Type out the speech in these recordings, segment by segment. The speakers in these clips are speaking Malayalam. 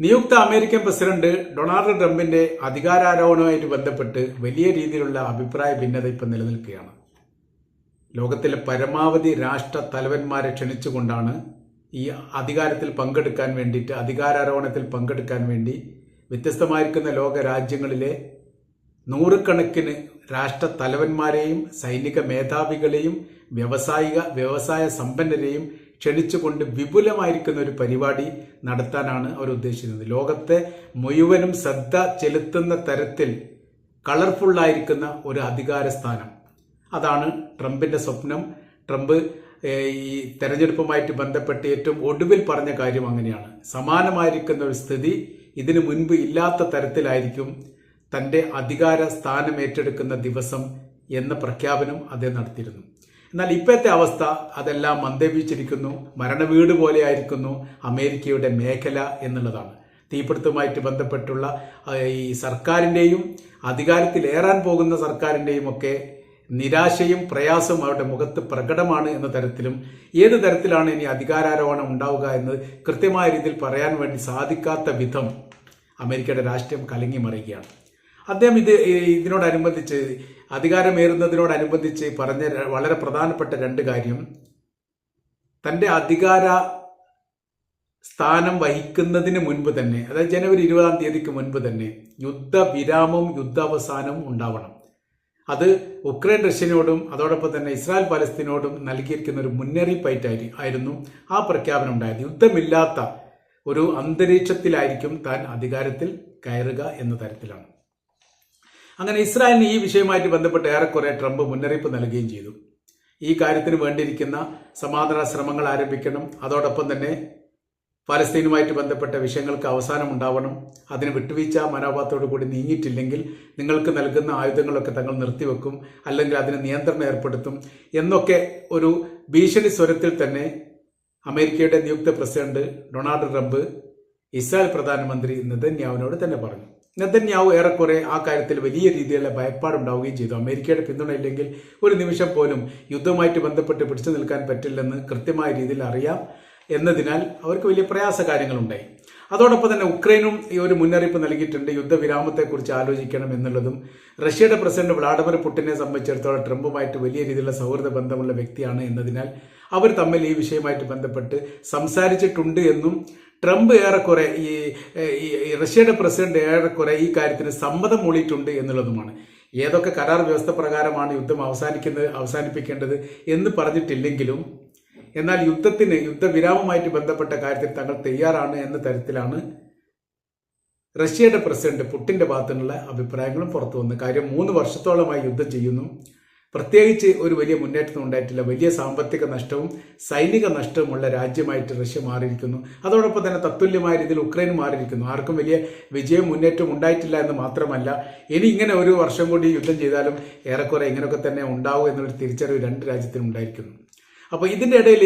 നിയുക്ത അമേരിക്കൻ പ്രസിഡന്റ് ഡൊണാൾഡ് ട്രംപിന്റെ അധികാരാരോഹണവുമായിട്ട് ബന്ധപ്പെട്ട് വലിയ രീതിയിലുള്ള അഭിപ്രായ ഭിന്നത ഇപ്പം നിലനിൽക്കുകയാണ്. ലോകത്തിലെ പരമാവധി രാഷ്ട്ര തലവന്മാരെ ക്ഷണിച്ചുകൊണ്ടാണ് ഈ അധികാരത്തിൽ പങ്കെടുക്കാൻ വേണ്ടിയിട്ട് അധികാരാരോഹണത്തിൽ പങ്കെടുക്കാൻ വേണ്ടി വ്യത്യസ്തമായിരിക്കുന്ന ലോക രാജ്യങ്ങളിലെ നൂറുകണക്കിന് രാഷ്ട്ര തലവന്മാരെയും സൈനിക മേധാവികളെയും വ്യവസായിക വ്യവസായ സമ്പന്നരെയും ക്ഷണിച്ചുകൊണ്ട് വിപുലമായിരിക്കുന്ന ഒരു പരിപാടി നടത്താനാണ് അവർ ഉദ്ദേശിക്കുന്നത്. ലോകത്തെ മുഴുവനും ശ്രദ്ധ ചെലുത്തുന്ന തരത്തിൽ കളർഫുള്ളായിരിക്കുന്ന ഒരു അധികാര സ്ഥാനം. അതാണ് ട്രംപിന്റെ സ്വപ്നം. ട്രംപ് ഈ തെരഞ്ഞെടുപ്പുമായിട്ട് ബന്ധപ്പെട്ട് ഏറ്റവും ഒടുവിൽ പറഞ്ഞ കാര്യം അങ്ങനെയാണ്. സമാനമായിരിക്കുന്ന ഒരു സ്ഥിതി ഇതിനു മുൻപ് ഇല്ലാത്ത തരത്തിലായിരിക്കും തന്റെ അധികാര സ്ഥാനം ഏറ്റെടുക്കുന്ന ദിവസം എന്ന പ്രഖ്യാപനം അദ്ദേഹം നടത്തിയിരുന്നു. എന്നാൽ ഇപ്പോഴത്തെ അവസ്ഥ അതെല്ലാം മന്ദപിച്ചിരിക്കുന്നു മരണവീട് പോലെയായിരിക്കുന്നു അമേരിക്കയുടെ മേഖല എന്നുള്ളതാണ്. തീപിടുത്തവുമായിട്ട് ബന്ധപ്പെട്ടുള്ള ഈ സർക്കാരിന്റെയും അധികാരത്തിലേറാൻ പോകുന്ന സർക്കാരിന്റെയും ഒക്കെ നിരാശയും പ്രയാസവും അവരുടെ മുഖത്ത് പ്രകടമാണ് എന്ന തരത്തിലും ഏത് തരത്തിലാണ് ഇനി അധികാരാരോഹണം ഉണ്ടാവുക എന്ന് കൃത്യമായ രീതിയിൽ പറയാൻ വേണ്ടി സാധിക്കാത്ത വിധം അമേരിക്കയുടെ രാഷ്ട്രീയം കലങ്ങി മറിയുകയാണ്. അദ്ദേഹം ഇത് ഇതിനോടനുബന്ധിച്ച് അധികാരമേറുന്നതിനോടനുബന്ധിച്ച് പറഞ്ഞ വളരെ പ്രധാനപ്പെട്ട രണ്ട് കാര്യം. തന്റെ അധികാര സ്ഥാനം വഹിക്കുന്നതിന് മുൻപ് തന്നെ അതായത് ജനുവരി ഇരുപതാം തീയതിക്ക് മുൻപ് തന്നെ യുദ്ധവിരാമവും യുദ്ധാവസാനം ഉണ്ടാവണം. അത് ഉക്രൈൻ റഷ്യനോടും അതോടൊപ്പം തന്നെ ഇസ്രായേൽ പാലസ്തീനോടും നൽകിയിരിക്കുന്ന ഒരു മുന്നറിയിപ്പായിട്ടായി ആയിരുന്നു ആ പ്രഖ്യാപനം ഉണ്ടായത്. യുദ്ധമില്ലാത്ത ഒരു അന്തരീക്ഷത്തിലായിരിക്കും താൻ അധികാരത്തിൽ കയറുക എന്ന തരത്തിലാണ്. അങ്ങനെ ഇസ്രായേലിന് ഈ വിഷയവുമായിട്ട് ബന്ധപ്പെട്ട് ഏറെക്കുറെ ട്രംപ് മുന്നറിയിപ്പ് നൽകുകയും ചെയ്തു. ഈ കാര്യത്തിന് വേണ്ടിയിരിക്കുന്ന സമാധാന ശ്രമങ്ങൾ ആരംഭിക്കണം. അതോടൊപ്പം തന്നെ ഫലസ്തീനുമായിട്ട് ബന്ധപ്പെട്ട വിഷയങ്ങൾക്ക് അവസാനം ഉണ്ടാവണം. അതിന് വിട്ടുവീഴ്ച മനോഭാവത്തോടു കൂടി നീങ്ങിയിട്ടില്ലെങ്കിൽ നിങ്ങൾക്ക് നൽകുന്ന ആയുധങ്ങളൊക്കെ തങ്ങൾ നിർത്തിവെക്കും അല്ലെങ്കിൽ അതിന് നിയന്ത്രണം ഏർപ്പെടുത്തും എന്നൊക്കെ ഒരു ഭീഷണി സ്വരത്തിൽ തന്നെ അമേരിക്കയുടെ നിയുക്ത പ്രസിഡന്റ് ഡൊണാൾഡ് ട്രംപ് ഇസ്രായേൽ പ്രധാനമന്ത്രി നെതന്യാവിനോട് തന്നെ പറഞ്ഞു. നെതന്യാവു ഏറെക്കുറെ ആ കാര്യത്തിൽ വലിയ രീതിയിലുള്ള ഭയപ്പാടുണ്ടാവുകയും ചെയ്തു. അമേരിക്കയുടെ പിന്തുണ ഇല്ലെങ്കിൽ ഒരു നിമിഷം പോലും യുദ്ധവുമായിട്ട് ബന്ധപ്പെട്ട് പിടിച്ചു നിൽക്കാൻ പറ്റില്ലെന്ന് കൃത്യമായ രീതിയിൽ അറിയാം. എന്നതിനാൽ അവർക്ക് വലിയ പ്രയാസ കാര്യങ്ങളുണ്ടായി അതോടൊപ്പം തന്നെ ഉക്രൈനും ഈ ഒരു മുന്നറിയിപ്പ് നൽകിയിട്ടുണ്ട്. യുദ്ധവിരാമത്തെക്കുറിച്ച് ആലോചിക്കണം എന്നുള്ളതും റഷ്യയുടെ പ്രസിഡന്റ് വ്ളാഡിമിർ പുട്ടിനെ സംബന്ധിച്ചിടത്തോളം ട്രംപുമായിട്ട് വലിയ രീതിയിലുള്ള സൗഹൃദ ബന്ധമുള്ള വ്യക്തിയാണ് എന്നതിനാൽ അവർ തമ്മിൽ ഈ വിഷയമായിട്ട് ബന്ധപ്പെട്ട് സംസാരിച്ചിട്ടുണ്ട് എന്നും ട്രംപ് ഏറെക്കുറെ ഈ റഷ്യയുടെ പ്രസിഡന്റ് ഏറെക്കുറെ ഈ കാര്യത്തിന് സമ്മതം മൂളിയിട്ടുണ്ട് എന്നുള്ളതുമാണ്. ഏതൊക്കെ കരാർ വ്യവസ്ഥ പ്രകാരമാണ് യുദ്ധം അവസാനിക്കുന്നത് അവസാനിപ്പിക്കേണ്ടത് എന്ന് പറഞ്ഞിട്ടില്ലെങ്കിലും എന്നാൽ യുദ്ധത്തിന് യുദ്ധവിരാമമായിട്ട് ബന്ധപ്പെട്ട കാര്യത്തിൽ തങ്ങൾ തയ്യാറാണ് എന്ന തരത്തിലാണ് റഷ്യയുടെ പ്രസിഡന്റ് പുട്ടിന്റെ ഭാഗത്തുനിന്നുള്ള അഭിപ്രായങ്ങളും പുറത്തു വന്നു കാര്യം മൂന്ന് വർഷത്തോളമായി യുദ്ധം ചെയ്യുന്നു. പ്രത്യേകിച്ച് ഒരു വലിയ മുന്നേറ്റം ഉണ്ടായിട്ടില്ല. വലിയ സാമ്പത്തിക നഷ്ടവും സൈനിക നഷ്ടവുമുള്ള രാജ്യമായിട്ട് റഷ്യ മാറിയിരിക്കുന്നു. അതോടൊപ്പം തന്നെ തത്തുല്യമായ രീതിയിൽ ഉക്രൈൻ മാറിയിരിക്കുന്നു. ആർക്കും വലിയ വിജയം മുന്നേറ്റം ഉണ്ടായിട്ടില്ല എന്ന് മാത്രമല്ല ഇനി ഇങ്ങനെ ഒരു വർഷം കൂടി യുദ്ധം ചെയ്താലും ഏറെക്കുറെ ഇങ്ങനെയൊക്കെ തന്നെ ഉണ്ടാവും എന്നൊരു തിരിച്ചറിവ് രണ്ട് രാജ്യത്തിനും ഉണ്ടായിരിക്കുന്നു. അപ്പോൾ ഇതിന്റെ ഇടയിൽ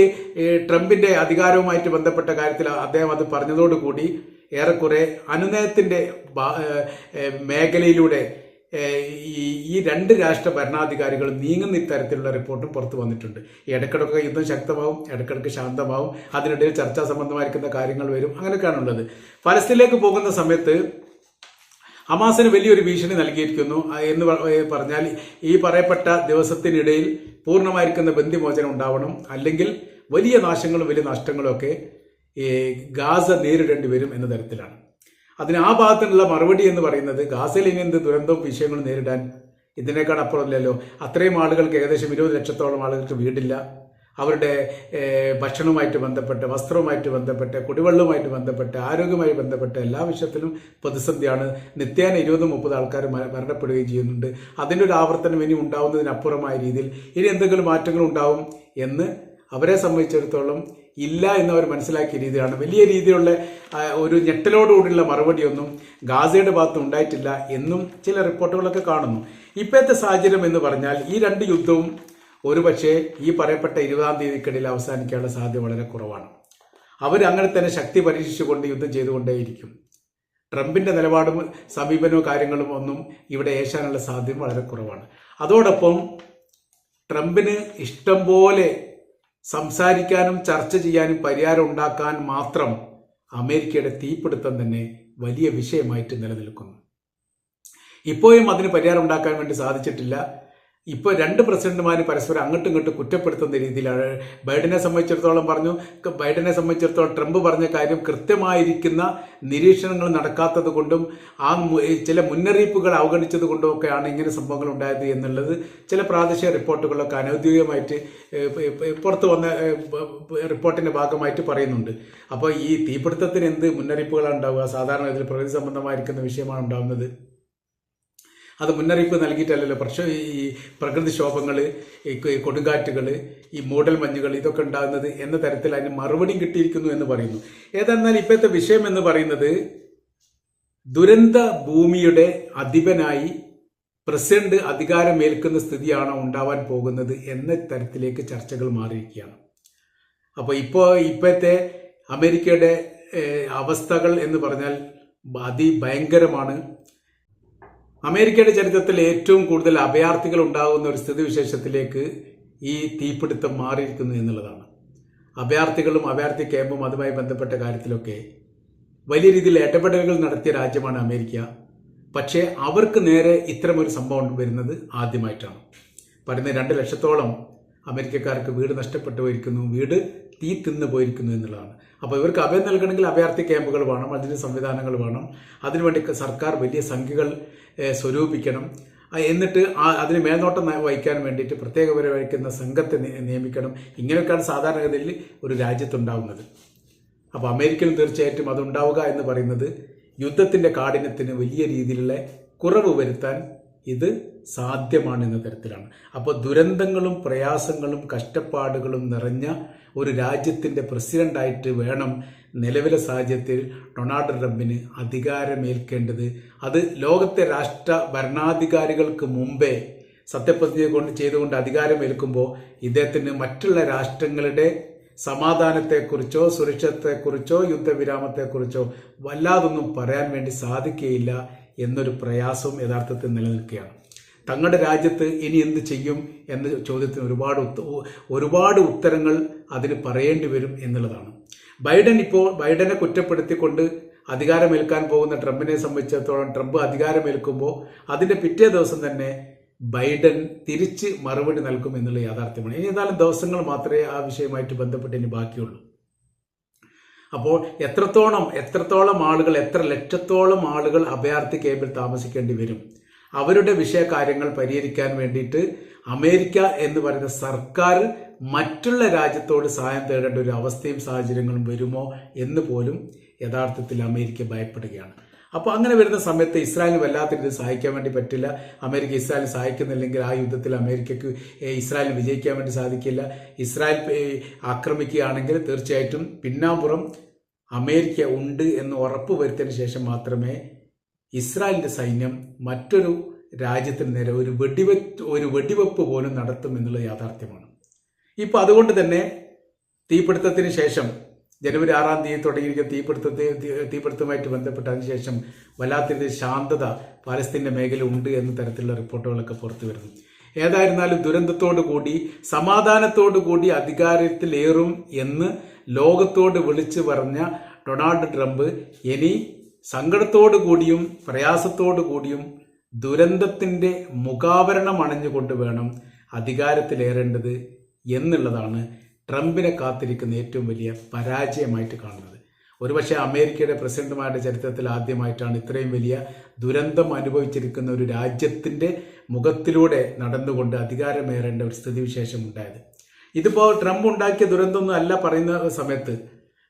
ട്രംപിന്റെ അധികാരവുമായിട്ട് ബന്ധപ്പെട്ട കാര്യത്തിൽ അദ്ദേഹം അത് പറഞ്ഞതോടുകൂടി ഏറെക്കുറെ ഏഹ്, മേഖലയിലൂടെ ഈ രണ്ട് രാഷ്ട്ര ഭരണാധികാരികൾ നീങ്ങുന്ന ഇത്തരത്തിലുള്ള റിപ്പോർട്ടും പുറത്തു വന്നിട്ടുണ്ട്. ഈ ഇടക്കിടക്ക് യുദ്ധം ശക്തമാവും ഇടക്കിടക്ക് ശാന്തമാവും അതിനിടയിൽ ചർച്ചാ സംബന്ധമായിരിക്കുന്ന കാര്യങ്ങൾ വരും അങ്ങനെയൊക്കെയാണ് ഉള്ളത്. ഫലസ്തീനിലേക്ക് പോകുന്ന സമയത്ത് ഹമാസിന് വലിയൊരു ഭീഷണി നൽകിയിരിക്കുന്നു. എന്ന് പറഞ്ഞാൽ ഈ പറയപ്പെട്ട ദിവസത്തിനിടയിൽ പൂർണമായിരിക്കുന്ന ബന്ധിമോചനം ഉണ്ടാവണം. അല്ലെങ്കിൽ വലിയ നാശങ്ങളും വലിയ നഷ്ടങ്ങളും ഒക്കെ ഗാസ നേരിടേണ്ടി വരും എന്ന തരത്തിലാണ്. അതിന് ആ ഭാഗത്തുനിന്നുള്ള മറുപടി എന്ന് പറയുന്നത് ഗാസയിൽ ഇനി എന്ത് ദുരന്തവും വിഷയങ്ങളും നേരിടാൻ ഇതിനേക്കാൾ അപ്പുറമില്ലല്ലോ. അത്രയും ആളുകൾക്ക് ഏകദേശം ഇരുപത് ലക്ഷത്തോളം ആളുകൾക്ക് വീടില്ല. അവരുടെ ഭക്ഷണവുമായിട്ട് ബന്ധപ്പെട്ട് വസ്ത്രവുമായിട്ട് ബന്ധപ്പെട്ട് കുടിവെള്ളവുമായിട്ട് ബന്ധപ്പെട്ട് ആരോഗ്യവുമായി ബന്ധപ്പെട്ട് എല്ലാ വിഷയത്തിലും പ്രതിസന്ധിയാണ്. നിത്യേന ഇരുപത് മുപ്പത് ആൾക്കാർ മരണപ്പെടുകയും ചെയ്യുന്നുണ്ട്. അതിന്റെ ഒരു ആവർത്തനം ഇനി ഉണ്ടാവുന്നതിനപ്പുറമായ രീതിയിൽ ഇനി എന്തെങ്കിലും മാറ്റങ്ങൾ ഉണ്ടാവും എന്ന് അവരെ സംബന്ധിച്ചിടത്തോളം ഇല്ല എന്നവർ മനസ്സിലാക്കിയ രീതിയിലാണ്. വലിയ രീതിയിലുള്ള ഒരു ഞെട്ടലോടുകൂടിയുള്ള മറുപടിയൊന്നും ഗാസയുടെ ഭാഗത്ത് ഉണ്ടായിട്ടില്ല എന്നും ചില റിപ്പോർട്ടുകളൊക്കെ കാണുന്നു. ഇപ്പോഴത്തെ സാഹചര്യം എന്ന് പറഞ്ഞാൽ ഈ രണ്ട് യുദ്ധവും ഒരുപക്ഷെ ഈ പറയപ്പെട്ട ഇരുപതാം തീയതിക്കിടയിൽ അവസാനിക്കാനുള്ള സാധ്യത വളരെ കുറവാണ്. അവർ അങ്ങനെ തന്നെ ശക്തി പരീക്ഷിച്ചുകൊണ്ട് യുദ്ധം ചെയ്തുകൊണ്ടേയിരിക്കും. ട്രംപിന്റെ നിലപാടും സമീപനവും കാര്യങ്ങളും ഒന്നും ഇവിടെ ഏശാനുള്ള സാധ്യത വളരെ കുറവാണ്. അതോടൊപ്പം ട്രംപിന് ഇഷ്ടം പോലെ സംസാരിക്കാനും ചർച്ച ചെയ്യാനും പരിഹാരം ഉണ്ടാക്കാൻ മാത്രം അമേരിക്കയുടെ തീപിടുത്തം തന്നെ വലിയ വിഷയമായിട്ട് നിലനിൽക്കുന്നു. ഇപ്പോഴും അതിന് പരിഹാരം ഉണ്ടാക്കാൻ വേണ്ടി സാധിച്ചിട്ടില്ല. ഇപ്പോൾ രണ്ട് പ്രസിഡന്റുമാർ പരസ്പരം അങ്ങോട്ടും ഇങ്ങോട്ടും കുറ്റപ്പെടുത്തുന്ന രീതിയിലാണ്. ബൈഡനെ സംബന്ധിച്ചിടത്തോളം പറഞ്ഞു ബൈഡനെ സംബന്ധിച്ചിടത്തോളം ട്രംപ് പറഞ്ഞ കാര്യം കൃത്യമായിരിക്കുന്ന നിരീക്ഷണങ്ങൾ നടക്കാത്തത് കൊണ്ടും ആ ചില മുന്നറിയിപ്പുകൾ അവഗണിച്ചത് കൊണ്ടും ഒക്കെയാണ് ഇങ്ങനെ സംഭവങ്ങൾ ഉണ്ടായത് എന്നുള്ളത് ചില പ്രാദേശിക റിപ്പോർട്ടുകളൊക്കെ അനൌദ്യോഗികമായിട്ട് പുറത്തു വന്ന റിപ്പോർട്ടിന്റെ ഭാഗമായിട്ട് പറയുന്നുണ്ട്. അപ്പോൾ ഈ തീപിടുത്തത്തിന് എന്ത് മുന്നറിയിപ്പുകളാണ് ഉണ്ടാവുക? സാധാരണ ഇതിൽ പ്രകൃതി സംബന്ധമായിരിക്കുന്ന വിഷയമാണ് ഉണ്ടാകുന്നത് അത് മുന്നറിയിപ്പ് നൽകിയിട്ടല്ലല്ലോ. പക്ഷേ ഈ പ്രകൃതിക്ഷോഭങ്ങൾ ഈ കൊടുങ്കാറ്റുകൾ ഈ മൂടൽ മഞ്ഞുകൾ ഇതൊക്കെ ഉണ്ടാകുന്നത് എന്ന തരത്തിൽ അതിന് മറുപടി കിട്ടിയിരിക്കുന്നു എന്ന് പറയുന്നു. ഏതെന്നാൽ ഇപ്പോഴത്തെ വിഷയം എന്ന് പറയുന്നത് ദുരന്ത ഭൂമിയുടെ അധിപനായി പ്രസിഡന്റ് അധികാരമേൽക്കുന്ന സ്ഥിതിയാണോ ഉണ്ടാവാൻ പോകുന്നത് എന്ന തരത്തിലേക്ക് ചർച്ചകൾ മാറിയിരിക്കുകയാണ്. അപ്പോൾ ഇപ്പോൾ ഇപ്പോഴത്തെ അമേരിക്കയുടെ അവസ്ഥകൾ എന്ന് പറഞ്ഞാൽ അതിഭയങ്കരമാണ് അമേരിക്കയുടെ ചരിത്രത്തിൽ ഏറ്റവും കൂടുതൽ അഭയാർത്ഥികൾ ഉണ്ടാകുന്ന ഒരു സ്ഥിതിവിശേഷത്തിലേക്ക് ഈ തീപിടുത്തം മാറിയിരിക്കുന്നു എന്നുള്ളതാണ്. അഭയാർത്ഥികളും അഭയാർത്ഥി ക്യാമ്പും അതുമായി ബന്ധപ്പെട്ട കാര്യത്തിലൊക്കെ വലിയ രീതിയിൽ ഇടപെടലുകൾ നടത്തിയ രാജ്യമാണ് അമേരിക്ക. പക്ഷേ അവർക്ക് നേരെ ഇത്തരമൊരു സംഭവം വരുന്നത് ആദ്യമായിട്ടാണ്. പറയുന്ന രണ്ട് ലക്ഷത്തോളം അമേരിക്കക്കാർക്ക് വീട് നഷ്ടപ്പെട്ടു പോയിരിക്കുന്നു. വീട് തീ തിന്നു പോയിരിക്കുന്നു എന്നുള്ളതാണ്. അപ്പോൾ ഇവർക്ക് അഭയം നൽകണമെങ്കിൽ അഭയാർത്ഥി ക്യാമ്പുകൾ വേണം അതിന് സംവിധാനങ്ങൾ വേണം. അതിനുവേണ്ടി സർക്കാർ വലിയ സംഖ്യകൾ സ്വരൂപിക്കണം. എന്നിട്ട് അതിന് മേൽനോട്ടം വഹിക്കാൻ വേണ്ടിയിട്ട് പ്രത്യേക വഹിക്കുന്ന സംഘത്തെ നിയമിക്കണം. ഇങ്ങനെയൊക്കെയാണ് സാധാരണഗതിയിൽ ഒരു രാജ്യത്തുണ്ടാവുന്നത്. അപ്പോൾ അമേരിക്കയിൽ തീർച്ചയായിട്ടും അതുണ്ടാവുക എന്ന് പറയുന്നത് യുദ്ധത്തിന്റെ കാഠിന്യത്തിന് വലിയ രീതിയിലുള്ള കുറവ് വരുത്താൻ ഇത് സാധ്യമാണ് എന്ന തരത്തിലാണ്. അപ്പോൾ ദുരന്തങ്ങളും പ്രയാസങ്ങളും കഷ്ടപ്പാടുകളും നിറഞ്ഞ ഒരു രാജ്യത്തിന്റെ പ്രസിഡന്റായിട്ട് വേണം നിലവിലെ സാഹചര്യത്തിൽ ഡൊണാൾഡ് ട്രംപിന് അധികാരമേൽക്കേണ്ടത്. അത് ലോകത്തെ രാഷ്ട്ര ഭരണാധികാരികൾക്ക് മുമ്പേ സത്യപ്രതിജ്ഞ കൊണ്ട് ചെയ്തുകൊണ്ട് അധികാരമേൽക്കുമ്പോൾ ഇദ്ദേഹത്തിന് മറ്റുള്ള രാഷ്ട്രങ്ങളുടെ സമാധാനത്തെക്കുറിച്ചോ സുരക്ഷത്തെക്കുറിച്ചോ യുദ്ധവിരാമത്തെക്കുറിച്ചോ വല്ലാതൊന്നും പറയാൻ വേണ്ടി സാധിക്കുകയില്ല എന്നൊരു പ്രയാസവും യഥാർത്ഥത്തിൽ നിലനിൽക്കുകയാണ്. തങ്ങളുടെ രാജ്യത്ത് ഇനി എന്ത് ചെയ്യും എന്ന ചോദ്യത്തിന് ഒരുപാട് ഒരുപാട് ഉത്തരങ്ങൾ അതിന് പറയേണ്ടി വരും എന്നുള്ളതാണ്. ബൈഡൻ ഇപ്പോൾ ബൈഡനെ കുറ്റപ്പെടുത്തിക്കൊണ്ട് അധികാരമേൽക്കാൻ പോകുന്ന ട്രംപിനെ സംബന്ധിച്ചിടത്തോളം ട്രംപ് അധികാരമേൽക്കുമ്പോൾ അതിന്റെ പിറ്റേ ദിവസം തന്നെ ബൈഡൻ തിരിച്ച് മറുപടി നൽകും എന്നുള്ള യാഥാർത്ഥ്യമാണ്. ഇനി ഏതാനും ദിവസങ്ങൾ മാത്രമേ ആ വിഷയമായിട്ട് ബന്ധപ്പെട്ട് ഇനി ബാക്കിയുള്ളൂ. അപ്പോൾ എത്രത്തോളം എത്രത്തോളം ആളുകൾ എത്ര ലക്ഷത്തോളം ആളുകൾ അഭയാർത്ഥി ക്യാമ്പിൽ താമസിക്കേണ്ടി വരും? അവരുടെ വിഷയകാര്യങ്ങൾ പരിഹരിക്കാൻ വേണ്ടിയിട്ട് അമേരിക്ക എന്ന് പറയുന്ന സർക്കാർ മറ്റുള്ള രാജ്യത്തോട് സഹായം തേടേണ്ട ഒരു അവസ്ഥയും സാഹചര്യങ്ങളും വരുമോ എന്ന് പോലും യഥാർത്ഥത്തിൽ അമേരിക്ക ഭയപ്പെടുകയാണ്. അപ്പോൾ അങ്ങനെ വരുന്ന സമയത്ത് ഇസ്രായേലിന് വല്ലാത്ത രീതിയിൽ സഹായിക്കാൻ വേണ്ടി പറ്റില്ല. അമേരിക്ക ഇസ്രായേലിനെ സഹായിക്കുന്നില്ലെങ്കിൽ ആ യുദ്ധത്തിൽ അമേരിക്കക്ക് ഇസ്രായേൽ വിജയിക്കാൻ വേണ്ടി സാധിക്കില്ല. ഇസ്രായേൽ ആക്രമിക്കുകയാണെങ്കിൽ തീർച്ചയായിട്ടും പിന്നാമ്പുറം അമേരിക്ക ഉണ്ട് എന്ന് ഉറപ്പ് വരുത്തിയതിന് ശേഷം മാത്രമേ ഇസ്രായേലിന്റെ സൈന്യം മറ്റൊരു രാജ്യത്തിന് നേരെ ഒരു വെടിവെപ്പ് ഒരു വെടിവെപ്പ് പോലും നടത്തും എന്നുള്ളത് യാഥാർത്ഥ്യമാണ്. ഇപ്പൊ അതുകൊണ്ട് തന്നെ തീപിടുത്തത്തിന് ശേഷം ജനുവരി ആറാം തീയതി തുടങ്ങിയിരിക്കുന്ന തീപിടുത്തത്തെ തീപിടുത്തവുമായിട്ട് ബന്ധപ്പെട്ട ശേഷം വല്ലാത്തൊരു ശാന്തത പാലസ്തീന്റെ മേഖല ഉണ്ട് എന്ന തരത്തിലുള്ള റിപ്പോർട്ടുകളൊക്കെ പുറത്തു വരുന്നു. ഏതായിരുന്നാലും ദുരന്തത്തോടു കൂടി സമാധാനത്തോടു കൂടി അധികാരത്തിലേറും എന്ന് ലോകത്തോട് വിളിച്ചു പറഞ്ഞ ഡൊണാൾഡ് ട്രംപ് ഇനി സങ്കടത്തോടു കൂടിയും പ്രയാസത്തോടു കൂടിയും ദുരന്തത്തിന്റെ മുഖാവരണം അണഞ്ഞുകൊണ്ട് വേണം അധികാരത്തിലേറേണ്ടത് എന്നുള്ളതാണ് ട്രംപിനെ കാത്തിരിക്കുന്ന ഏറ്റവും വലിയ പരാജയമായിട്ട് കാണുന്നത്. ഒരുപക്ഷെ അമേരിക്കയുടെ പ്രസിഡന്റുമാരുടെ ചരിത്രത്തിൽ ആദ്യമായിട്ടാണ് ഇത്രയും വലിയ ദുരന്തം അനുഭവിച്ചിരിക്കുന്ന ഒരു രാജ്യത്തിന്റെ മുഖത്തിലൂടെ നടന്നുകൊണ്ട് അധികാരമേറേണ്ട ഒരു സ്ഥിതിവിശേഷം ഉണ്ടായത്. ഇതിപ്പോൾ ട്രംപ് ഉണ്ടാക്കിയ ദുരന്തമൊന്നും അല്ല പറയുന്ന സമയത്ത്.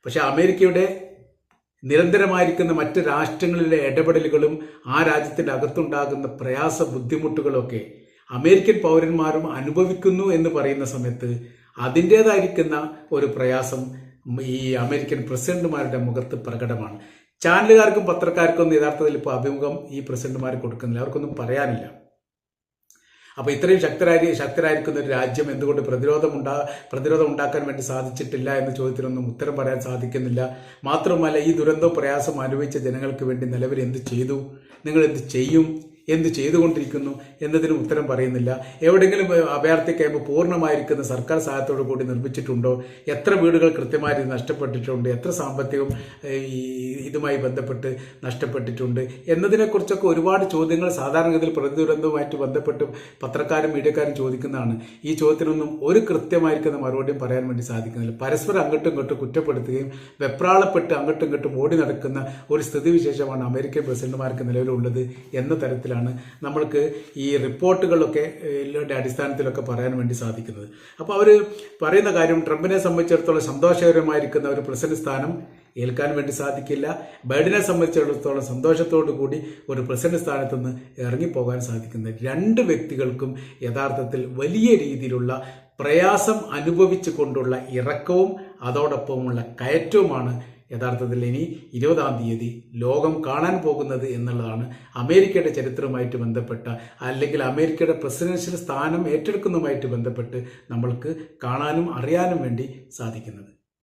പക്ഷെ അമേരിക്കയുടെ നിരന്തരമായിരിക്കുന്ന മറ്റ് രാഷ്ട്രങ്ങളിലെ ഇടപെടലുകളും ആ രാജ്യത്തിന്റെ അകത്തുണ്ടാകുന്ന പ്രയാസ ബുദ്ധിമുട്ടുകളൊക്കെ അമേരിക്കൻ പൗരന്മാരും അനുഭവിക്കുന്നു എന്ന് പറയുന്ന സമയത്ത് അതിന്റെതായിരിക്കുന്ന ഒരു പ്രയാസം ഈ അമേരിക്കൻ പ്രസിഡന്റുമാരുടെ മുഖത്ത് പ്രകടമാണ്. ചാനലുകാർക്കും പത്രക്കാർക്കും ഒന്നും യഥാർത്ഥത്തിൽ ഇപ്പോൾ അഭിമുഖം ഈ പ്രസിഡന്റുമാർ കൊടുക്കുന്നില്ല. അവർക്കൊന്നും പറയാനില്ല. അപ്പൊ ഇത്രയും ശക്തരായി ശക്തരായിരിക്കുന്ന ഒരു രാജ്യം എന്തുകൊണ്ട് പ്രതിരോധം ഉണ്ടാ പ്രതിരോധം ഉണ്ടാക്കാൻ വേണ്ടി സാധിച്ചിട്ടില്ല എന്ന ചോദ്യത്തിനൊന്നും ഉത്തരം പറയാൻ സാധിക്കുന്നില്ല. മാത്രമല്ല ഈ ദുരന്തവും പ്രയാസം അനുഭവിച്ച ജനങ്ങൾക്ക് വേണ്ടി നിലവിൽ എന്ത് ചെയ്തു? നിങ്ങൾ എന്ത് ചെയ്യും? എന്ത് ചെയ്തുകൊണ്ടിരിക്കുന്നു എന്നതിന് ഉത്തരം പറയുന്നില്ല. എവിടെയെങ്കിലും അഭയാർത്ഥി ക്യാമ്പ് പൂർണമായിരിക്കുന്ന സർക്കാർ സഹായത്തോടു കൂടി നിർമ്മിച്ചിട്ടുണ്ടോ? എത്ര വീടുകൾ കൃത്യമായി നഷ്ടപ്പെട്ടിട്ടുണ്ട്? എത്ര സാമ്പത്തികം ഇതുമായി ബന്ധപ്പെട്ട് നഷ്ടപ്പെട്ടിട്ടുണ്ട്? എന്നതിനെക്കുറിച്ചൊക്കെ ഒരുപാട് ചോദ്യങ്ങൾ സാധാരണഗതിയിൽ പ്രകൃതി ദുരന്തവുമായിട്ട് ബന്ധപ്പെട്ട് പത്രക്കാരും മീഡിയക്കാരും ചോദിക്കുന്നതാണ്. ഈ ചോദ്യത്തിനൊന്നും ഒരു കൃത്യമായിരിക്കുന്ന മറുപടിയും പറയാൻ വേണ്ടി സാധിക്കുന്നില്ല. പരസ്പരം അങ്ങോട്ടും ഇങ്ങോട്ടും കുറ്റപ്പെടുത്തുകയും വെപ്രാളപ്പെട്ട് അങ്ങോട്ടും ഇങ്ങോട്ടും ഓടി നടക്കുന്ന ഒരു സ്ഥിതിവിശേഷമാണ് അമേരിക്കൻ പ്രസിഡന്റുമാർക്ക് നിലവിലുള്ളത് എന്ന തരത്തിലാണ് നമ്മൾക്ക് ഈ റിപ്പോർട്ടുകളൊക്കെ അടിസ്ഥാനത്തിലൊക്കെ പറയാൻ വേണ്ടി സാധിക്കുന്നത്. അപ്പോൾ അവർ പറയുന്ന കാര്യം ട്രംപിനെ സംബന്ധിച്ചിടത്തോളം സന്തോഷകരമായിരിക്കുന്ന ഒരു പ്രസിഡന്റ് സ്ഥാനം ഏൽക്കാൻ വേണ്ടി സാധിക്കില്ല. ബൈഡനെ സംബന്ധിച്ചിടത്തോളം സന്തോഷത്തോടു കൂടി ഒരു പ്രസിഡന്റ് സ്ഥാനത്ത് നിന്ന് ഇറങ്ങിപ്പോകാൻ സാധിക്കുന്ന രണ്ട് വ്യക്തികൾക്കും യഥാർത്ഥത്തിൽ വലിയ രീതിയിലുള്ള പ്രയാസം അനുഭവിച്ചു കൊണ്ടുള്ള ഇറക്കവും അതോടൊപ്പമുള്ള കയറ്റവുമാണ് യഥാർത്ഥത്തിൽ ഇനി ഇരുപതാം തീയതി ലോകം കാണാൻ പോകുന്നത് എന്നുള്ളതാണ് അമേരിക്കയുടെ ചരിത്രവുമായിട്ട് ബന്ധപ്പെട്ട അല്ലെങ്കിൽ അമേരിക്കയുടെ പ്രസിഡൻഷ്യൽ സ്ഥാനം ഏറ്റെടുക്കുന്നതുമായിട്ട് ബന്ധപ്പെട്ട് നമ്മൾക്ക് കാണാനും അറിയാനും വേണ്ടി സാധിക്കുന്നത്.